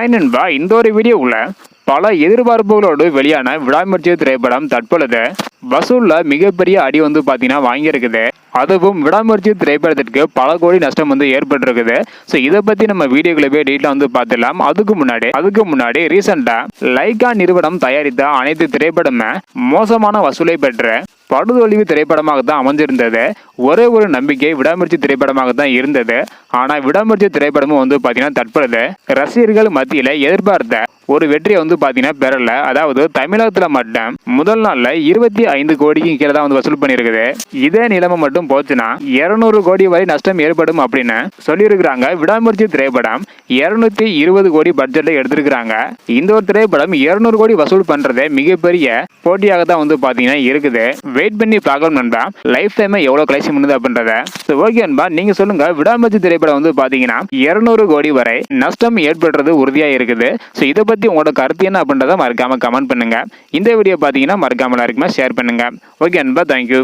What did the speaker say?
Hi நண்பா இந்த ஒரு வீடியோவில் பல எதிர்பார்ப்புகளோடு வெளியான விடாமுயற்சி திரைப்படம் தற்பொழுது வசூலில் மிகப்பெரிய அடி வந்து பார்த்தீங்கன்னா வாங்கியிருக்குது. அதுவும் விடாமுயற்சி திரைப்படத்திற்கு பல கோடி நஷ்டம் வந்து ஏற்பட்டிருக்குது. ஸோ இதை பற்றி நம்ம வீடியோக்களை போய் டீட்டெயில் வந்து பார்த்துடலாம். அதுக்கு முன்னாடி அதுக்கு முன்னாடி ரீசெண்டாக லைகா நிறுவனம் தயாரித்த அனைத்து திரைப்படமே மோசமான வசூலை பெற்ற படுதொழிவு திரைப்படமாக தான் அமைஞ்சிருந்தது. ஒரே ஒரு நம்பிக்கை விடாமுயற்சி திரைப்படமாக தான் இருந்தது. ஆனால் விடாமுயற்சி திரைப்படமும் வந்து பார்த்தீங்கன்னா தற்பொழுது ரசிகர்கள் மத்தியில் எதிர்பார்த்த ஒரு வெற்றியை வந்து பாத்தீங்கன்னா பெறல. அதாவது தமிழகத்துல மட்டும் முதல் நாள்ல இருபத்தி ஐந்து கோடிக்கு கீழே தான் வந்து வசூல் பண்ணியிருக்குது. இதே நிலைமை மட்டும் போச்சுன்னா இருநூறு கோடி வரை நஷ்டம் ஏற்படும் அப்படின்னு சொல்லியிருக்கிறாங்க விடாமுயற்சி திரைப்படம். இருநூத்தி இருபது கோடி பட்ஜெட்ல எடுத்திருக்கிறாங்க. இந்த ஒரு திரைப்படம் இருநூறு கோடி வசூல் பண்றதே மிகப்பெரிய போட்டியாக தான் வந்து பாத்தீங்கன்னா இருக்குது. வெயிட் பண்ணி பார்க்கணும் நண்பா. லைஃப் டைம் எவ்வளவு கலெக்ஷன் பண்ணுது அப்படின்றத. ஓகே நண்பா. நீங்க சொல்லுங்க விடாமுயற்சி திரைப்படம் வந்து பாத்தீங்கன்னா இருநூறு கோடி வரை நஷ்டம் ஏற்படுறது உறுதியா இருக்குது. ஸோ இதை பற்றி உங்களோட கருத்து என்ன அப்படின்றத மறக்காமல் கமெண்ட் பண்ணுங்கள் இந்த வீடியோ பார்த்தீங்கன்னா மறக்காமல் எல்லாருக்குமே ஷேர் பண்ணுங்க. ஓகே அன்பா தேங்க்யூ